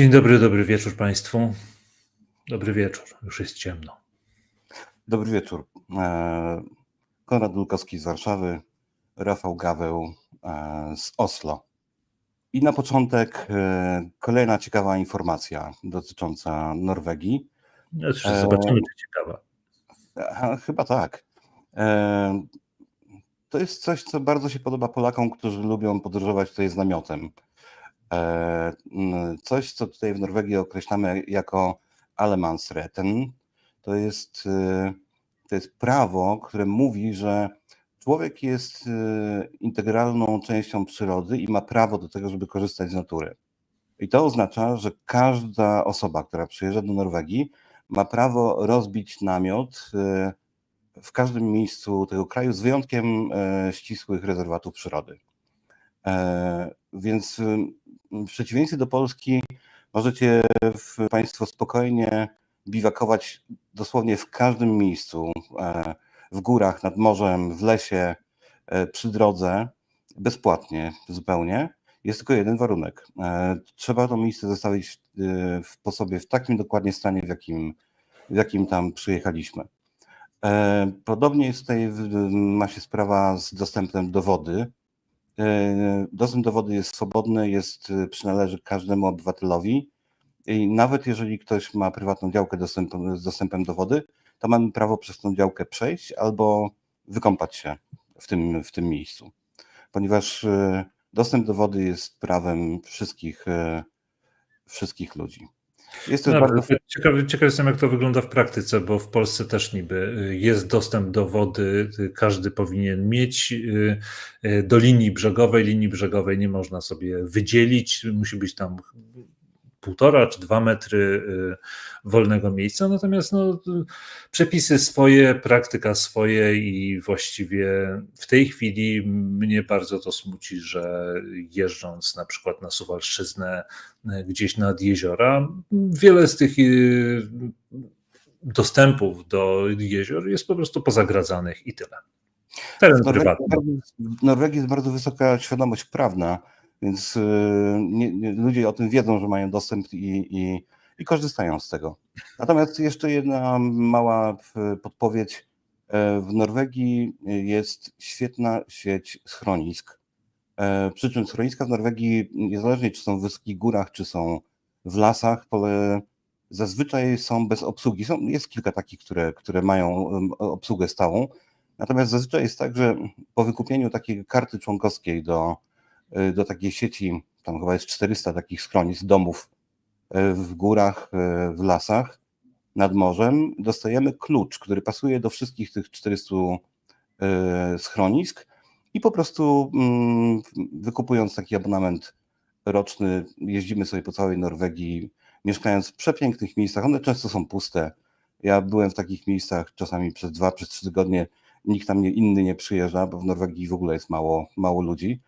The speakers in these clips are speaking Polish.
Dzień dobry, dobry wieczór Państwu. Dobry wieczór, już jest ciemno. Dobry wieczór. E, Konrad Dulkowski z Warszawy, Rafał Gaweł e, z Oslo. I na początek e, kolejna ciekawa informacja dotycząca Norwegii. Znaczy, zobaczymy, czy ciekawa. Chyba tak. To jest coś, co bardzo się podoba Polakom, którzy lubią podróżować tutaj z namiotem. Coś, co tutaj w Norwegii określamy jako Allemansretten, to jest, to jest prawo, które mówi, że człowiek jest integralną częścią przyrody i ma prawo do tego, żeby korzystać z natury. I to oznacza, że każda osoba, która przyjeżdża do Norwegii, ma prawo rozbić namiot w każdym miejscu tego kraju, z wyjątkiem ścisłych rezerwatów przyrody. Więc w przeciwieństwie do Polski możecie Państwo spokojnie biwakować dosłownie w każdym miejscu, e, w górach, nad morzem, w lesie, e, przy drodze, bezpłatnie zupełnie. Jest tylko jeden warunek. E, trzeba to miejsce zostawić po sobie w takim dokładnie stanie, w jakim, w jakim tam przyjechaliśmy. Podobnie jest tutaj, ma się sprawa z dostępem do wody. E, dostęp do wody jest swobodny, jest, e, przynależy każdemu obywatelowi i nawet jeżeli ktoś ma prywatną działkę dostępem, z dostępem do wody, to mamy prawo przez tą działkę przejść albo wykąpać się w tym, w tym miejscu, ponieważ e, dostęp do wody jest prawem wszystkich, wszystkich ludzi. Jest to no, bardzo... ciekawy, ciekawy jestem, jak to wygląda w praktyce, bo w Polsce też niby y, jest dostęp do wody, y, każdy powinien mieć. Y, do linii brzegowej, linii brzegowej nie można sobie wydzielić, musi być tam półtora czy dwa metry y, wolnego miejsca, natomiast no, przepisy swoje, praktyka swoje i właściwie w tej chwili mnie bardzo to smuci, że jeżdżąc na przykład na Suwalszczyznę y, gdzieś nad jeziora, wiele z tych y, dostępów do jezior jest po prostu pozagradzanych i tyle. Teren prywatny. W Norwegii jest bardzo wysoka świadomość prawna więc y, nie, nie, ludzie o tym wiedzą, że mają dostęp i, i, i korzystają z tego. Natomiast jeszcze jedna mała podpowiedź. E, w Norwegii jest świetna sieć schronisk. E, przy czym schroniska w Norwegii, niezależnie czy są w wysokich górach, czy są w lasach, zazwyczaj są bez obsługi. Są, jest kilka takich, które, które mają obsługę stałą. Natomiast zazwyczaj jest tak, że po wykupieniu takiej karty członkowskiej do, do takiej sieci, tam chyba jest 400 takich schronisk, domów y, w górach, y, w lasach, nad morzem, dostajemy klucz, który pasuje do wszystkich tych 400 schronisk i po prostu mm, wykupując taki abonament roczny, jeździmy sobie po całej Norwegii, mieszkając w przepięknych miejscach. One często są puste. Ja byłem w takich miejscach czasami przez dwa, przez trzy tygodnie. Nikt tam inny nie przyjeżdża, bo w Norwegii w ogóle jest mało, mało ludzi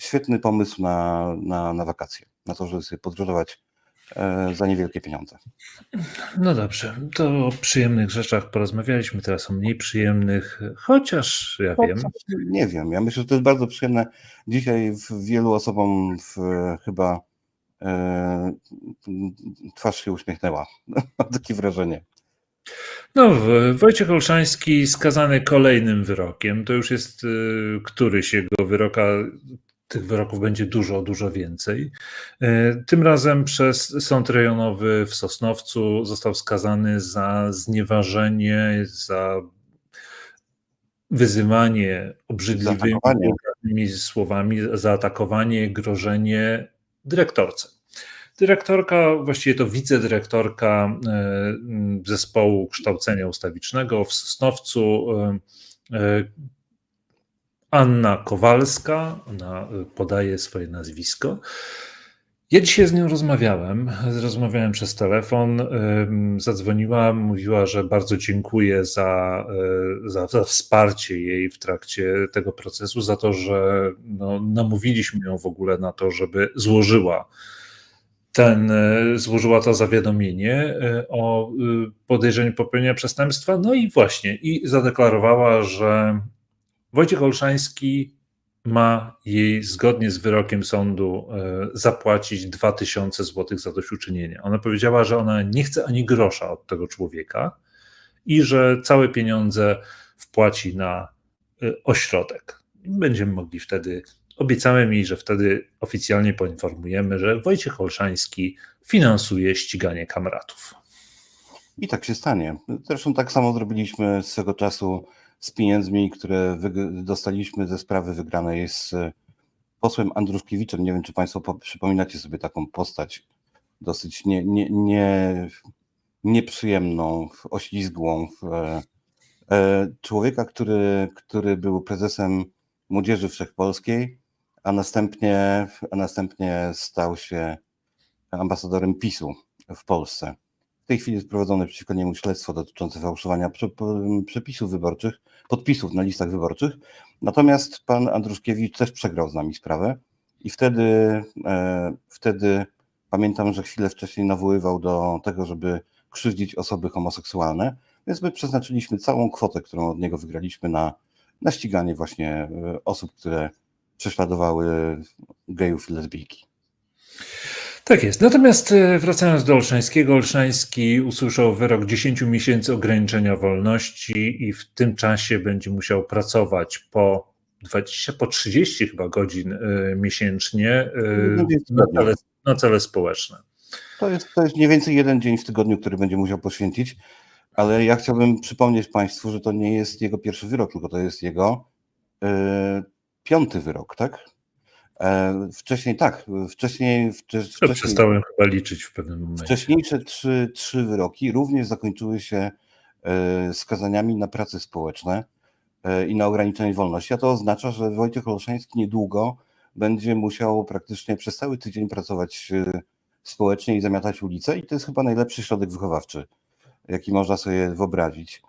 świetny pomysł na, na, na wakacje, na to, żeby sobie podróżować e, za niewielkie pieniądze. No dobrze, to o przyjemnych rzeczach porozmawialiśmy, teraz o mniej przyjemnych, chociaż ja wiem. Nie wiem, ja myślę, że to jest bardzo przyjemne. Dzisiaj wielu osobom w, chyba e, twarz się uśmiechnęła. Mam takie wrażenie. No, Wojciech Olszański skazany kolejnym wyrokiem. To już jest y, któryś jego wyroka tych wyroków będzie dużo, dużo więcej. E, tym razem przez sąd rejonowy w Sosnowcu został skazany za znieważenie, za wyzywanie obrzydliwymi słowami, zaatakowanie, grożenie dyrektorce. Dyrektorka, właściwie to wicedyrektorka e, zespołu kształcenia ustawicznego w Sosnowcu, e, Anna Kowalska, ona y, podaje swoje nazwisko. Ja dzisiaj z nią rozmawiałem, rozmawiałem przez telefon, zadzwoniła, mówiła, że bardzo dziękuję za, y, za, za, wsparcie jej w trakcie tego procesu, za to, że no, namówiliśmy ją w ogóle na to, żeby złożyła ten, y, złożyła to zawiadomienie o podejrzeniu popełnienia przestępstwa, no i właśnie, i zadeklarowała, że Wojciech Olszański ma jej zgodnie z wyrokiem sądu zapłacić 2000 zł zadośćuczynienie. Ona powiedziała, że ona nie chce ani grosza od tego człowieka i że całe pieniądze wpłaci na ośrodek. Będziemy mogli wtedy Obiecałem jej, że wtedy oficjalnie poinformujemy, że Wojciech Olszański finansuje ściganie kamratów. I tak się stanie. Zresztą tak samo zrobiliśmy swego czasu z pieniędzmi, które dostaliśmy ze sprawy wygranej z posłem Andruszkiewiczem. Nie wiem, czy Państwo przypominacie sobie taką postać dosyć nie, nie, nie, nieprzyjemną, oślizgłą. E, człowieka, który, który był prezesem Młodzieży Wszechpolskiej, a następnie, a następnie stał się ambasadorem PiSu w Polsce. Tej chwili jest prowadzone przeciwko niemu śledztwo dotyczące fałszowania przepisów wyborczych, podpisów na listach wyborczych. Natomiast pan Andruszkiewicz też przegrał z nami sprawę i wtedy, e, wtedy pamiętam, że chwilę wcześniej nawoływał do tego, żeby krzywdzić osoby homoseksualne, więc my przeznaczyliśmy całą kwotę, którą od niego wygraliśmy na, na ściganie właśnie e, osób, które prześladowały gejów i lesbijki. Tak jest. Natomiast e, wracając do Olszańskiego, Olszański usłyszał wyrok 10 miesięcy ograniczenia wolności i w tym czasie będzie musiał pracować po 20, po 30 chyba godzin e, miesięcznie e, no na cele, na cele społeczne. To jest, to jest mniej więcej jeden dzień w tygodniu, który będzie musiał poświęcić, ale ja chciałbym przypomnieć Państwu, że to nie jest jego pierwszy wyrok, tylko to jest jego piąty wyrok, tak? E, wcześniej tak, wcześniej. wcześniej przestałem chyba liczyć w pewnym momencie. Wcześniejsze trzy, trzy wyroki również zakończyły się e, skazaniami na prace społeczne e, i na ograniczenie wolności. A to oznacza, że Wojciech Olszański niedługo będzie musiał praktycznie przez cały tydzień pracować społecznie i zamiatać ulicę, i to jest chyba najlepszy środek wychowawczy, jaki można sobie wyobrazić.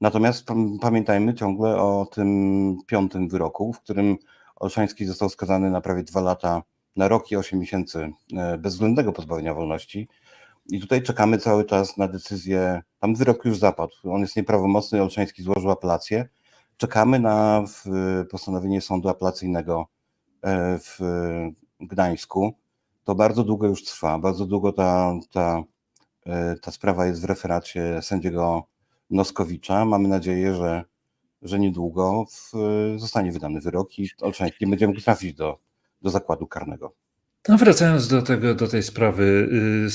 Natomiast pamiętajmy ciągle o tym piątym wyroku, w którym Olszański został skazany na prawie dwa lata, na rok i osiem miesięcy e, bezwzględnego pozbawienia wolności. I tutaj czekamy cały czas na decyzję. Tam wyrok już zapadł. On jest nieprawomocny. Olszański złożył apelację. Czekamy na postanowienie sądu apelacyjnego e, w Gdańsku. To bardzo długo już trwa. Bardzo długo ta, ta, e, ta sprawa jest w referacie sędziego Noskowicza. Mamy nadzieję, że, że niedługo w, zostanie wydany wyrok i Olszański będzie mógł trafić do, do zakładu karnego. No wracając do, tego, do tej sprawy y,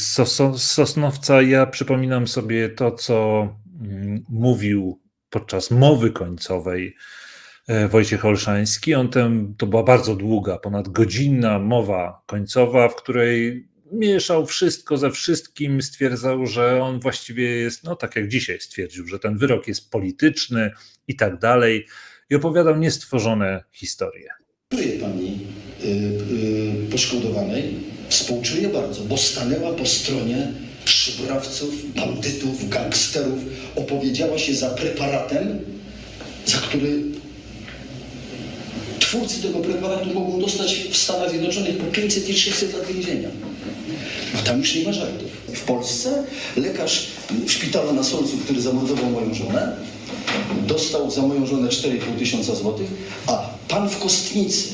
Sosnowca, ja przypominam sobie to, co mm, mówił podczas mowy końcowej e, Wojciech Olszański. On ten, to była bardzo długa, ponad godzinna mowa końcowa, w której mieszał wszystko ze wszystkim, stwierdzał, że on właściwie jest, no tak jak dzisiaj stwierdził, że ten wyrok jest polityczny i tak dalej, i opowiadał niestworzone historie. Czuję pani y, y, poszkodowanej, współczuję bardzo, bo stanęła po stronie szybrawców, bandytów, gangsterów, opowiedziała się za preparatem, za który twórcy tego preparatu mogą dostać w Stanach Zjednoczonych po 500 i 600 lat więzienia. A tam już nie ma żartów. W Polsce lekarz w szpitalu na Solcu, który zamordował moją żonę, dostał za moją żonę 4,5 tysiąca złotych, a pan w Kostnicy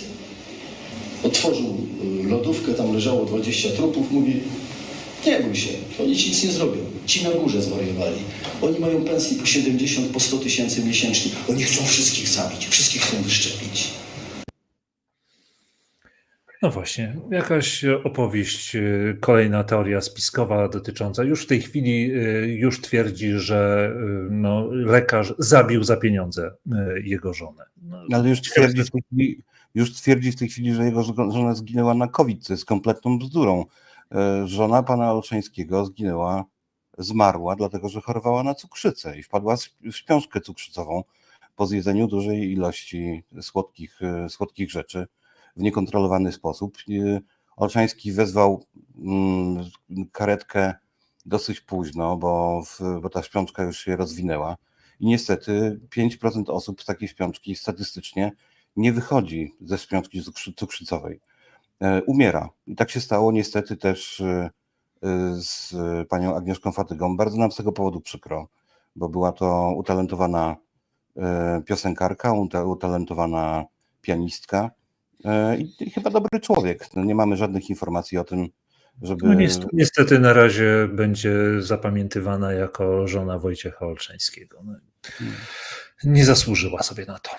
otworzył y, lodówkę, tam leżało 20 trupów, mówi nie bój się, oni ci nic nie zrobią. Ci na górze zwariowali. Oni mają pensję po 70, po 100 tysięcy miesięcznie. Oni chcą wszystkich zabić, wszystkich chcą wyszczepić. No właśnie, jakaś opowieść, y, kolejna teoria spiskowa dotycząca, już w tej chwili y, już twierdzi, że no, lekarz zabił za pieniądze jego żonę. No, Ale już twierdzi, w tej chwili, już twierdzi w tej chwili, że jego żona zginęła na COVID, co jest kompletną bzdurą. Żona pana Olszańskiego zginęła, zmarła, dlatego że chorowała na cukrzycę i wpadła w śpiączkę cukrzycową po zjedzeniu dużej ilości słodkich, słodkich rzeczy w niekontrolowany sposób. Olszański wezwał mm, karetkę dosyć późno, bo, bo ta śpiączka już się rozwinęła. I niestety 5% osób z takiej śpiączki statystycznie nie wychodzi ze śpiączki cukrzycowej. E, umiera. I tak się stało niestety też e, z panią Agnieszką Fatygą. Bardzo nam z tego powodu przykro, bo była to utalentowana e, piosenkarka, utalentowana pianistka i, i chyba dobry człowiek. No, nie mamy żadnych informacji o tym, żeby... No niestety, na razie będzie zapamiętywana jako żona Wojciecha Olszańskiego. No, nie zasłużyła sobie na to.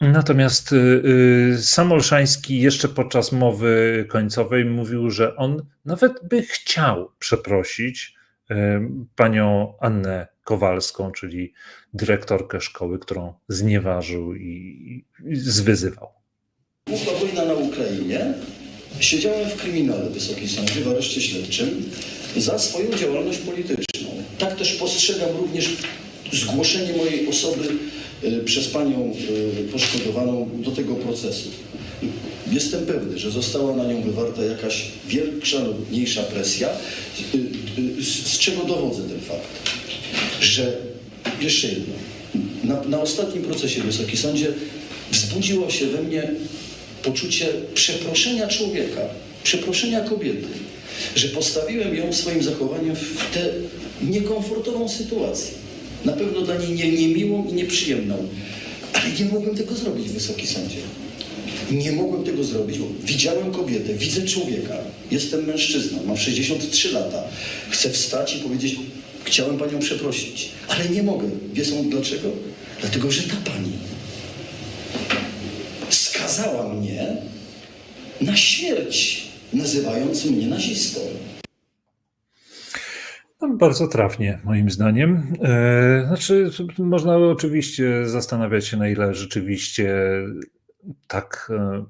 Natomiast y, y, sam Olszański jeszcze podczas mowy końcowej mówił, że on nawet by chciał przeprosić y, panią Annę Kowalską, czyli dyrektorkę szkoły, którą znieważył i, i zwyzywał. Wybuchła wojna na Ukrainie. Siedziałem w kryminale Wysokiej Sądzie, w areszcie śledczym za swoją działalność polityczną. Tak też postrzegam również zgłoszenie mojej osoby y, przez panią y, poszkodowaną do tego procesu. Jestem pewny, że została na nią wywarta jakaś większa lub mniejsza presja, z, z czego dowodzę ten fakt, że jeszcze jedno. Na, na ostatnim procesie Wysoki Sądzie wzbudziło się we mnie poczucie przeproszenia człowieka, przeproszenia kobiety, że postawiłem ją swoim zachowaniem w tę niekomfortową sytuację. Na pewno dla niej nie, niemiłą i nieprzyjemną, ale nie mogłem tego zrobić, Wysoki Sądzie. Nie mogłem tego zrobić, bo widziałem kobietę, widzę człowieka, jestem mężczyzną, mam 63 lata, chcę wstać i powiedzieć, chciałem panią przeprosić, ale nie mogę. Wie są dlaczego? Dlatego, że ta pani skazała mnie na śmierć, nazywając mnie nazistą. No, bardzo trafnie, moim zdaniem. E, Znaczy, można oczywiście zastanawiać się, na ile rzeczywiście tak e,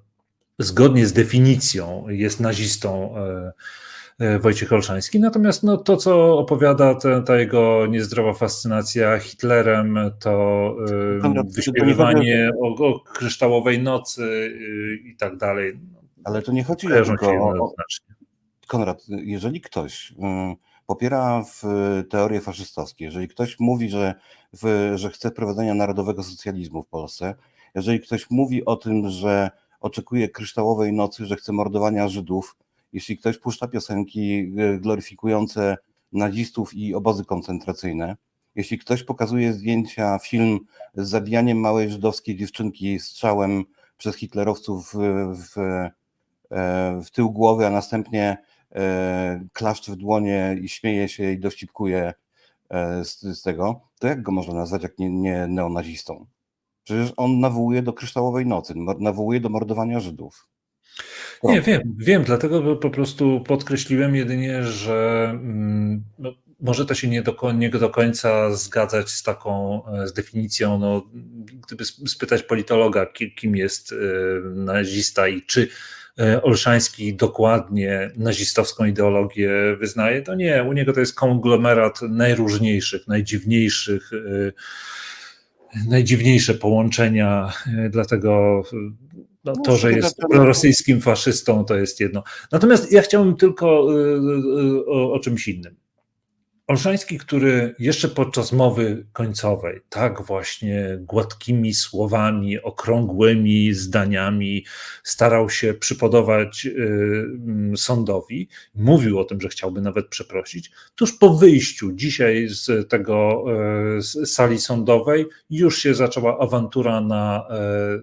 zgodnie z definicją jest nazistą e, Wojciech Olszański. Natomiast no, to, co opowiada te, ta jego niezdrowa fascynacja Hitlerem, to e, Konrad, czy to nie wyśpiewywanie o, o kryształowej nocy e, i tak dalej, Ale to nie chodzi kojarzą tylko o. Konrad, jeżeli ktoś y, popiera w teorie faszystowskie, jeżeli ktoś mówi, że, w, że chce wprowadzenia narodowego socjalizmu w Polsce, jeżeli ktoś mówi o tym, że oczekuje kryształowej nocy, że chce mordowania Żydów, jeśli ktoś puszcza piosenki y, gloryfikujące nazistów i obozy koncentracyjne, jeśli ktoś pokazuje zdjęcia, film z zabijaniem małej żydowskiej dziewczynki strzałem przez hitlerowców w, w, e, w tył głowy, a następnie e, klaszcze w dłonie i śmieje się i dowcipkuje e, z, z tego, to jak go można nazwać jak nie, nie neonazistą? Przecież on nawołuje do kryształowej nocy, nawołuje do mordowania Żydów. Nie, wiem, wiem, dlatego po prostu podkreśliłem jedynie, że mm, no, może to się nie do, nie do końca zgadzać z taką, e, z definicją, no, gdyby sp- spytać politologa, ki- kim jest e, nazista i czy e, Olszański dokładnie nazistowską ideologię wyznaje, to nie, u niego to jest konglomerat najróżniejszych, najdziwniejszych najdziwniejsze połączenia, dlatego no, No, to, że jest prorosyjskim faszystą, to jest jedno. Natomiast ja chciałbym tylko e, e, o, o czymś innym. Olszański, który jeszcze podczas mowy końcowej, tak właśnie gładkimi słowami, okrągłymi zdaniami starał się przypodobać y, mm, sądowi, mówił o tym, że chciałby nawet przeprosić, tuż po wyjściu dzisiaj z tego e, z sali sądowej już się zaczęła awantura na,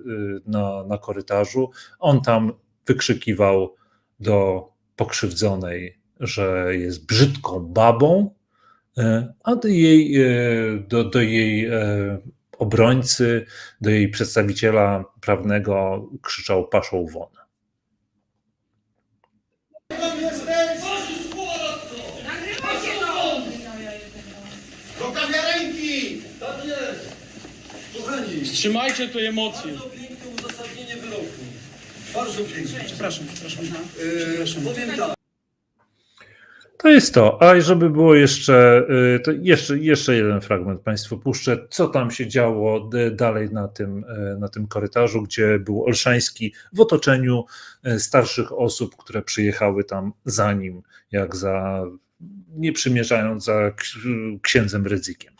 y, na, na korytarzu. On tam wykrzykiwał do pokrzywdzonej, że jest brzydką babą, a do jej, e, do, do jej e, obrońcy, do jej przedstawiciela prawnego krzyczał paszą won. Do kawiarenki! Tak jest! Kochani, Wstrzymajcie tu emocje. bardzo piękne uzasadnienie wyroku. Bardzo piękne. Przepraszam, przepraszam. E, powiem tak. To jest to. A żeby było jeszcze, e, to jeszcze, jeszcze jeden fragment Państwu puszczę, co tam się działo d- dalej na tym, e, na tym korytarzu, gdzie był Olszański w otoczeniu starszych osób, które przyjechały tam za nim, jak za, nie przymierzając za ks- księdzem Rydzykiem.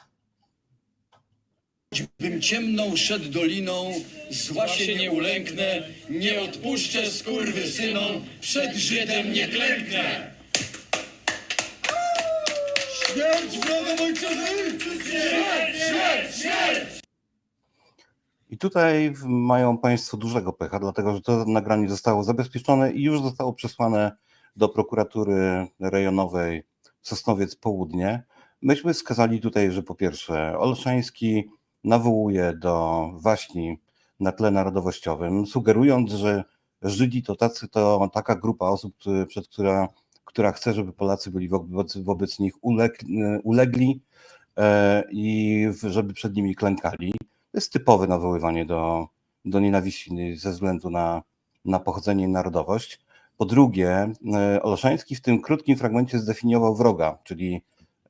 Bym ciemną szedł doliną, zła się nie ulęknę, nie odpuszczę skurwysynom, przed Żydem nie klęknę. Śmierć wrogom! I tutaj mają Państwo dużego pecha, dlatego że to nagranie zostało zabezpieczone i już zostało przesłane do prokuratury rejonowej Sosnowiec Południe. Myśmy wskazali tutaj, że po pierwsze Olszański nawołuje do waśni na tle narodowościowym, sugerując, że Żydzi to, tacy, to taka grupa osób, przed która, która chce, żeby Polacy byli wobec, wobec nich uleg, ulegli e, i żeby przed nimi klękali. To jest typowe nawoływanie do, do nienawiści ze względu na, na pochodzenie i narodowość. Po drugie, e, Olszański w tym krótkim fragmencie zdefiniował wroga, czyli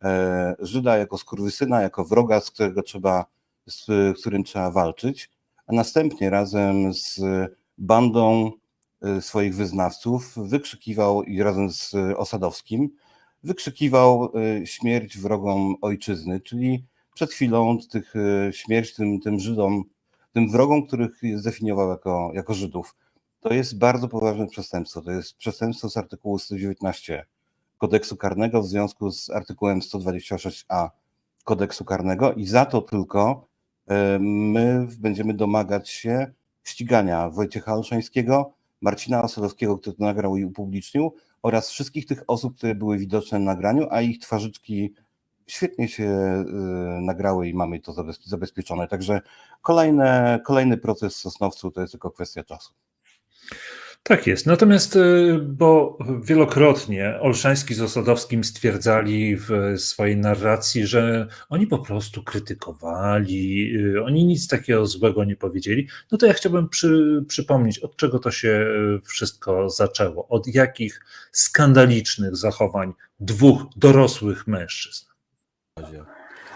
e, Żyda jako skurwysyna, jako wroga, z którego trzeba, z którym trzeba walczyć, a następnie razem z bandą swoich wyznawców wykrzykiwał i razem z Osadowskim wykrzykiwał e, śmierć wrogom ojczyzny, czyli przed chwilą tych śmierć tym, tym Żydom, tym wrogom, których zdefiniował jako, jako Żydów. To jest bardzo poważne przestępstwo. To jest przestępstwo z artykułu 119 kodeksu karnego w związku z artykułem 126a kodeksu karnego i za to tylko my będziemy domagać się ścigania Wojciecha Olszańskiego, Marcina Osadowskiego, który to nagrał i upublicznił, oraz wszystkich tych osób, które były widoczne na nagraniu, a ich twarzyczki świetnie się y, nagrały i mamy to zabez- zabezpieczone. Także kolejne, kolejny proces Sosnowcu to jest tylko kwestia czasu. Tak jest. Natomiast, y, bo wielokrotnie Olszański z Osadowskim stwierdzali w swojej narracji, że oni po prostu krytykowali, y, oni nic takiego złego nie powiedzieli, no to ja chciałbym przy, przypomnieć, od czego to się y, wszystko zaczęło, od jakich skandalicznych zachowań dwóch dorosłych mężczyzn.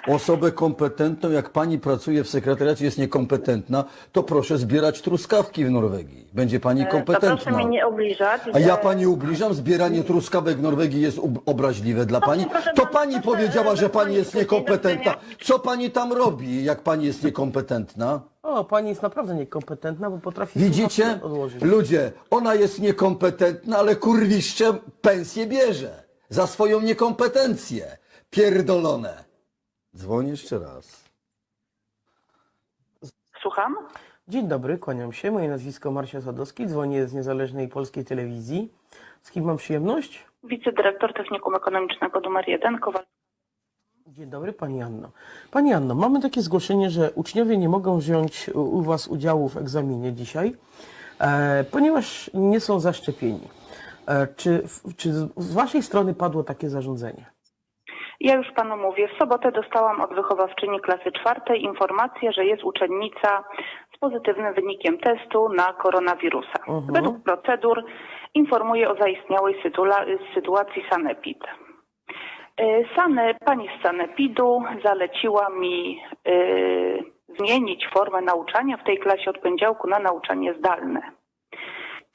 Osobę kompetentną, jak pani pracuje w sekretariacie, jest niekompetentna, to proszę zbierać truskawki w Norwegii. Będzie pani E, To proszę kompetentna. mnie nie obliżać. A ja pani ubliżam, zbieranie truskawek w Norwegii jest obraźliwe dla pani. To pani powiedziała, że pani jest niekompetentna. Co pani tam robi, jak pani jest niekompetentna? O, pani jest naprawdę niekompetentna, bo potrafi Widzicie? odłożyć. Ludzie, ona jest niekompetentna, ale kurwiście pensję bierze. Za swoją niekompetencję. Pierdolone. Dzwonię jeszcze raz. Słucham? Dzień dobry, kłaniam się. Moje nazwisko Marcia Sadowski, dzwonię z niezależnej polskiej telewizji. Z kim mam przyjemność? Wicedyrektor Technikum Ekonomicznego numer 1, Kowal. Dzień dobry, Pani Anno. Pani Anno, mamy takie zgłoszenie, że uczniowie nie mogą wziąć u Was udziału w egzaminie dzisiaj, e, ponieważ nie są zaszczepieni. E, czy, czy z z Waszej strony padło takie zarządzenie? Ja już panu mówię, w sobotę dostałam od wychowawczyni klasy czwartej informację, że jest uczennica z pozytywnym wynikiem testu na koronawirusa. Mhm. Według procedur informuję o zaistniałej sytuacji sanepid. Y, Sane, pani z sanepidu zaleciła mi y, zmienić formę nauczania w tej klasie od poniedziałku na nauczanie zdalne.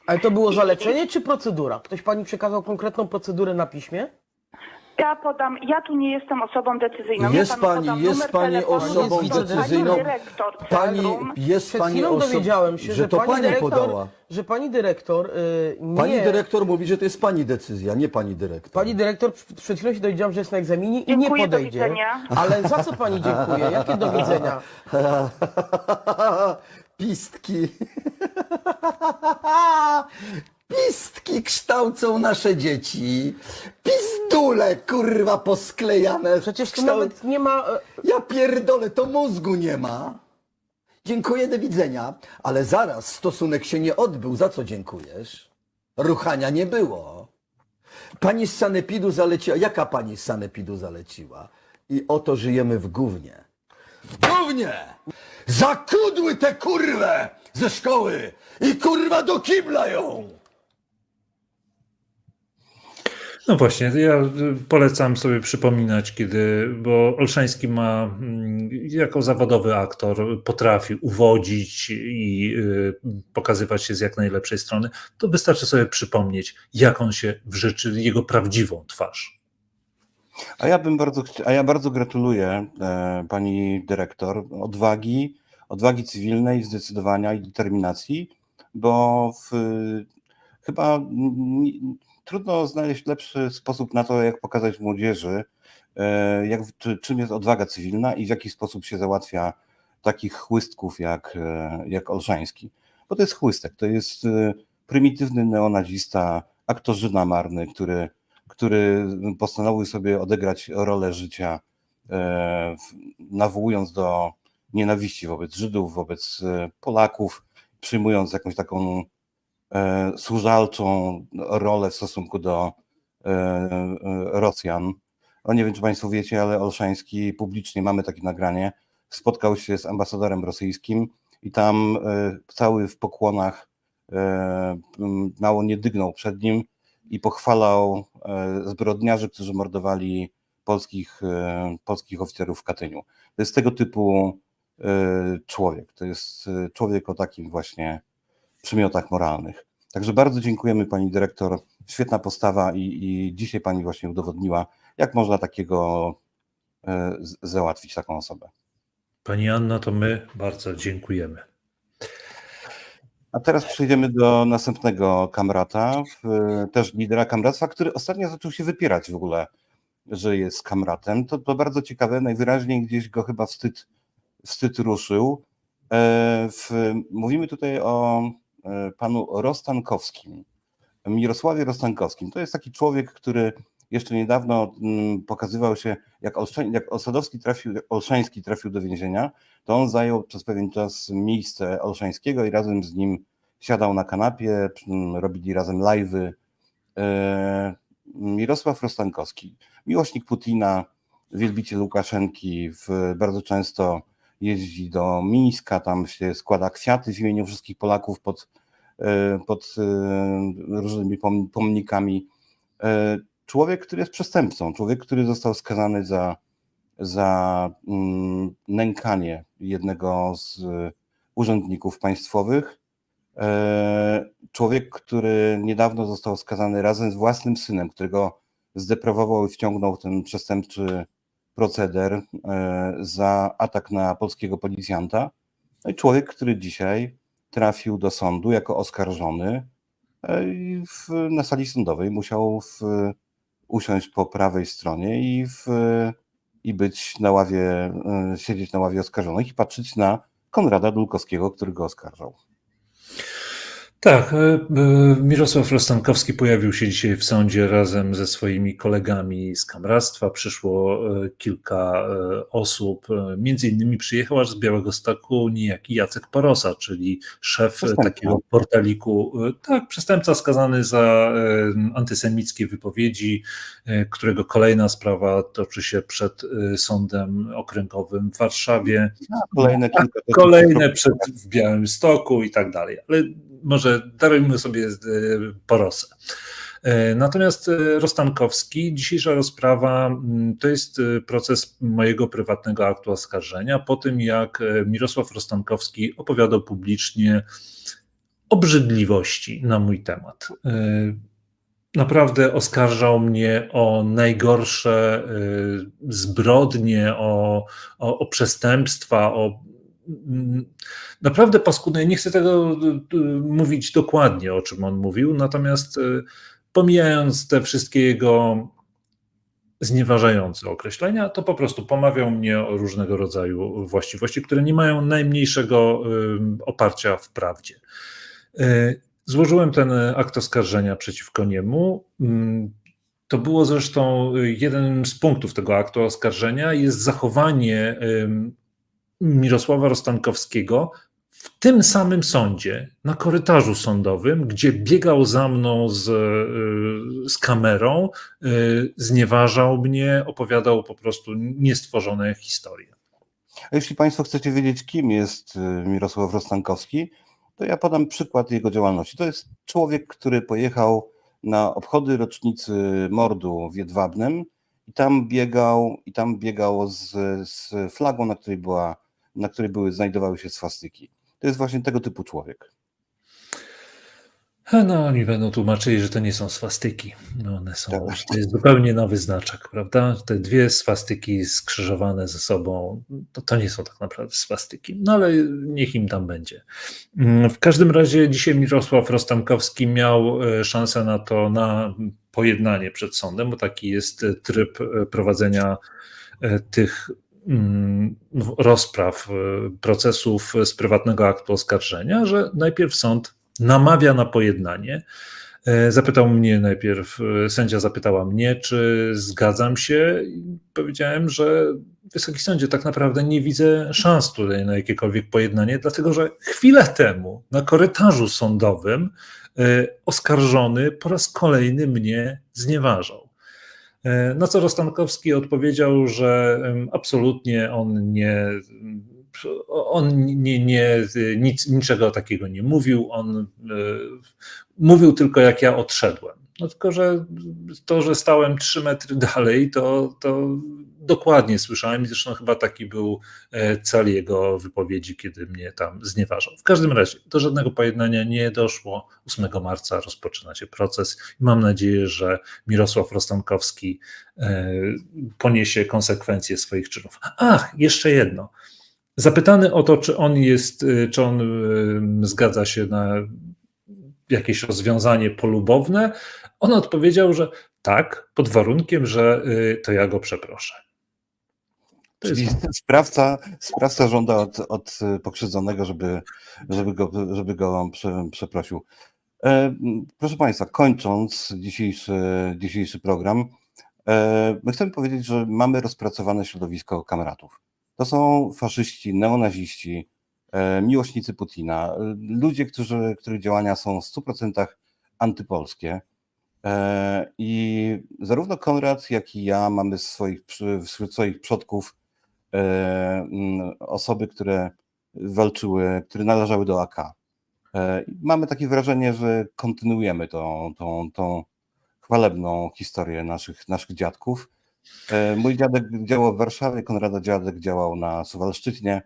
Ale to było zalecenie czy procedura? Ktoś Pani przekazał konkretną procedurę na piśmie? Ja podam, ja tu nie jestem osobą decyzyjną. Jest ja panu pani- podam jest numer pani telefonu, osobą jest decyzyjną. Pani dyrektor Pani centrum. jest Przed pani chwilą osobą, dowiedziałem się, że, to pani, pani dyrektor, podała. że pani dyrektor y, nie... Pani dyrektor mówi, że to jest pani decyzja, nie pani dyrektor. Pani dyrektor, pr- przed chwilą się dowiedziałam, że jest na egzaminie i nie Dziękuję, do podejdzie. widzenia. Ale za co pani dziękuję? Jakie do widzenia? Pistki. Pistki kształcą nasze dzieci. Pizdule, kurwa, posklejane. Przecież tu nawet nie ma... e, Ja pierdolę, to mózgu nie ma. Dziękuję, do widzenia. Ale zaraz, stosunek się nie odbył. Za co dziękujesz? Ruchania nie było. Pani z Sanepidu zaleciła. Jaka pani z Sanepidu zaleciła? I oto żyjemy w gównie. W gównie! Zakudły te kurwę ze szkoły i kurwa do kibla ją! No właśnie, ja polecam sobie przypominać, kiedy, bo Olszański ma mm, jako zawodowy aktor potrafi uwodzić i y, pokazywać się z jak najlepszej strony, to wystarczy sobie przypomnieć, jak on się w rzeczy, jego prawdziwą twarz. A ja bym bardzo, a ja bardzo gratuluję e, pani dyrektor odwagi, odwagi cywilnej, zdecydowania i determinacji, bo w, chyba trudno znaleźć lepszy sposób na to, jak pokazać młodzieży, e, jak, czy, czym jest odwaga cywilna i w jaki sposób się załatwia takich chłystków jak, e, jak Olszański. Bo to jest chłystek, to jest e, prymitywny neonazista, aktorzyna marny, który, który postanowił sobie odegrać rolę życia, nawołując do nienawiści wobec Żydów, wobec Polaków, przyjmując jakąś taką służalczą rolę w stosunku do e, e, Rosjan. O nie wiem, czy Państwo wiecie, ale Olszański publicznie, mamy takie nagranie, spotkał się z ambasadorem rosyjskim i tam e, cały w pokłonach e, mało nie dygnął przed nim i pochwalał e, zbrodniarzy, którzy mordowali polskich, e, polskich oficerów w Katyniu. To jest tego typu e, człowiek. To jest e, człowiek o takim właśnie przymiotach moralnych. Także bardzo dziękujemy pani dyrektor. Świetna postawa i, i dzisiaj pani właśnie udowodniła, jak można takiego e, z- załatwić taką osobę. Pani Anna, to my bardzo dziękujemy. A teraz przejdziemy do następnego kamrata, też lidera kamractwa, który ostatnio zaczął się wypierać w ogóle, że jest kamratem. To, to bardzo ciekawe, najwyraźniej gdzieś go chyba wstyd, wstyd ruszył. E, W, mówimy tutaj o panu Rostankowskim, Mirosławie Rostankowskim. To jest taki człowiek, który jeszcze niedawno mm, pokazywał się, jak, Olszeń, jak Osadowski trafił, Olszański trafił do więzienia, to on zajął przez pewien czas miejsce Olszańskiego i razem z nim siadał na kanapie, mm, robili razem live'y. E, Mirosław Rostankowski, miłośnik Putina, wielbiciel Łukaszenki, bardzo często jeździ do Mińska, tam się składa kwiaty w imieniu wszystkich Polaków pod, e, pod e, różnymi pom- pomnikami. E, Człowiek, który jest przestępcą, człowiek, który został skazany za, za mm, nękanie jednego z urzędników państwowych. Człowiek, który niedawno został skazany razem z własnym synem, którego zdeprawował i wciągnął ten przestępczy proceder e, za atak na polskiego policjanta. No i człowiek, który dzisiaj trafił do sądu jako oskarżony e, i w, na sali sądowej musiał w, usiąść po prawej stronie i, w, i być na ławie, e, siedzieć na ławie oskarżonych i patrzeć na Konrada Dulkowskiego, który go oskarżał. Tak, e, e, Mirosław Rostankowski pojawił się dzisiaj w sądzie razem ze swoimi kolegami z kamractwa. Przyszło e, kilka osób. Między innymi przyjechał aż z Białego Stoku niejaki Jacek Parosa, czyli szef Przestępca. takiego portaliku. Tak, przestępca skazany za antysemickie wypowiedzi, którego kolejna sprawa toczy się przed sądem okręgowym w Warszawie Kolejne kilka kolejne przed w Białymstoku i tak dalej. Ale może darujmy sobie e, porosę. E, Natomiast e, Rostankowski, dzisiejsza rozprawa mm, to jest proces mojego prywatnego aktu oskarżenia po tym, jak Mirosław Rostankowski opowiadał publicznie obrzydliwości na mój temat. Naprawdę oskarżał mnie o najgorsze zbrodnie, o, o, o przestępstwa, o naprawdę paskudne. Nie chcę tego y, y, mówić dokładnie, o czym on mówił, natomiast y, pomijając te wszystkie jego znieważające określenia, to po prostu pomawiał mnie o różnego rodzaju właściwości, które nie mają najmniejszego oparcia w prawdzie. Złożyłem ten akt oskarżenia przeciwko niemu. To było zresztą jeden z punktów tego aktu oskarżenia, jest zachowanie Mirosława Rostankowskiego w tym samym sądzie, na korytarzu sądowym, gdzie biegał za mną z, y, z kamerą, y, znieważał mnie, opowiadał po prostu niestworzone historie. A jeśli Państwo chcecie wiedzieć, kim jest y, Mirosław Rostankowski, to ja podam przykład jego działalności. To jest człowiek, który pojechał na obchody rocznicy mordu w Jedwabnem i tam biegał, i tam biegał z, z flagą, na której, była, na której były, znajdowały się swastyki. To jest właśnie tego typu człowiek. No, oni będą tłumaczyli, że to nie są swastyki. No, one są, Tak. to jest zupełnie nowy znaczek, prawda? Te dwie swastyki skrzyżowane ze sobą, to, to nie są tak naprawdę swastyki. No ale niech im tam będzie. Mm, W każdym razie dzisiaj Mirosław Rostankowski miał e, szansę na to, na pojednanie przed sądem, bo taki jest tryb e, prowadzenia e, tych rozpraw, y, procesów z prywatnego aktu oskarżenia, że najpierw sąd namawia na pojednanie. E, Zapytał mnie najpierw, e, sędzia zapytała mnie, czy zgadzam się. Powiedziałem, że Wysoki Sądzie, tak naprawdę nie widzę szans tutaj na jakiekolwiek pojednanie, dlatego że chwilę temu na korytarzu sądowym e, oskarżony po raz kolejny mnie znieważał. E, Na co Rostankowski odpowiedział, że absolutnie on nie, on nie, nie nic, niczego takiego nie mówił. On e, mówił tylko jak ja odszedłem. No tylko, że to, że stałem trzy metry dalej, to, to dokładnie słyszałem zresztą chyba taki był e, cel jego wypowiedzi, kiedy mnie tam znieważał. W każdym razie do żadnego pojednania nie doszło. 8 marca rozpoczyna się proces i mam nadzieję, że Mirosław Rostankowski e, poniesie konsekwencje swoich czynów. Ach, jeszcze jedno. Zapytany o to, czy on jest, e, czy on zgadza się na jakieś rozwiązanie polubowne, on odpowiedział, że tak, pod warunkiem, że e, to ja go przeproszę. Czyli sprawca, sprawca żąda od, od pokrzywdzonego, żeby, żeby go, żeby go prze, przeprosił. E, Proszę Państwa, kończąc dzisiejszy, dzisiejszy program, e, my chcemy powiedzieć, że mamy rozpracowane środowisko kamratów. To są faszyści, neonaziści, miłośnicy Putina, e, ludzie, którzy, których działania są w 100% antypolskie. E, I zarówno Konrad, jak i ja mamy swoich, wśród swoich przodków e, osoby, które walczyły, które należały do AK. E, Mamy takie wrażenie, że kontynuujemy tą, tą, tą chwalebną historię naszych, naszych dziadków. E, Mój dziadek działał w Warszawie, Konrada dziadek działał na Suwalszczyźnie.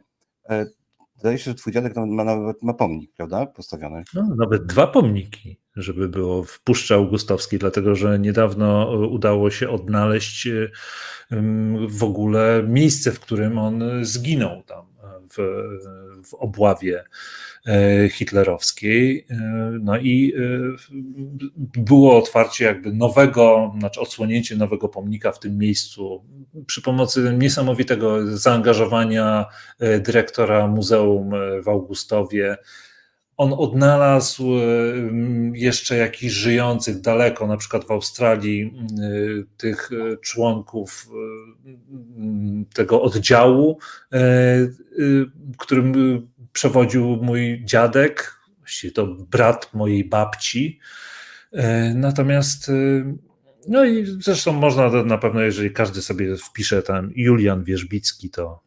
E, Zdaje się, że twój dziadek ma nawet ma pomnik, prawda? Postawiony. No, nawet dwa pomniki, żeby było w Puszczy Augustowskiej, dlatego że niedawno e, udało się odnaleźć e, w ogóle miejsce, w którym on zginął tam e, w, w obławie e, hitlerowskiej. E, No i e, było otwarcie jakby nowego, znaczy odsłonięcie nowego pomnika w tym miejscu przy pomocy niesamowitego zaangażowania e, dyrektora muzeum e, w Augustowie. On odnalazł e, jeszcze jakichś żyjących daleko, na przykład w Australii, e, tych e, członków e, tego oddziału, e, e, którym przewodził mój dziadek, właściwie to brat mojej babci. E, Natomiast, e, no i zresztą można na pewno, jeżeli każdy sobie wpisze tam Julian Wierzbicki, to,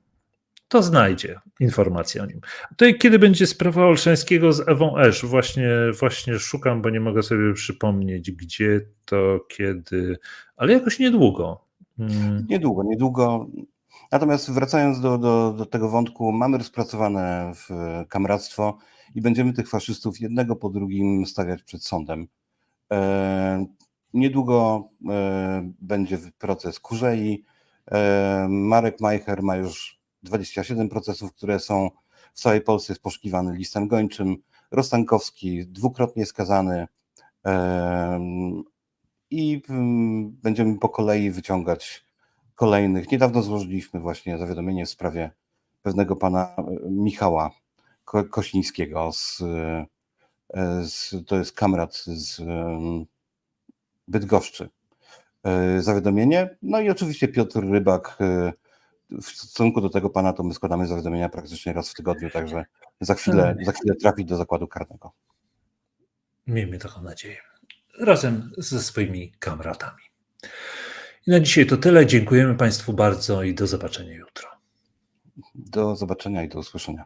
to znajdzie informacje o nim. To kiedy będzie sprawa Olszańskiego z Ewą Esz? Właśnie, właśnie szukam, bo nie mogę sobie przypomnieć, gdzie to, kiedy, ale jakoś niedługo. Mm, Niedługo, niedługo. Natomiast wracając do, do, do tego wątku, mamy rozpracowane w kamractwo i będziemy tych faszystów jednego po drugim stawiać przed sądem. E, niedługo e, będzie proces Kurzei. E, Marek Majcher ma już 27 procesów, które są w całej Polsce jest poszukiwany listem gończym. Rostankowski dwukrotnie skazany. E, I mm, będziemy po kolei wyciągać kolejnych. Niedawno złożyliśmy właśnie zawiadomienie w sprawie pewnego pana e, Michała Ko- Kośnińskiego z, e, z to jest kamrat z Bydgoszczy. E, Zawiadomienie. No i oczywiście Piotr Rybak. W stosunku do tego pana to my składamy zawiadomienia praktycznie raz w tygodniu, także za chwilę, za chwilę trafi do zakładu karnego. Miejmy taką nadzieję. Razem ze swoimi kamratami. I na dzisiaj to tyle. Dziękujemy Państwu bardzo i do zobaczenia jutro. Do zobaczenia i do usłyszenia.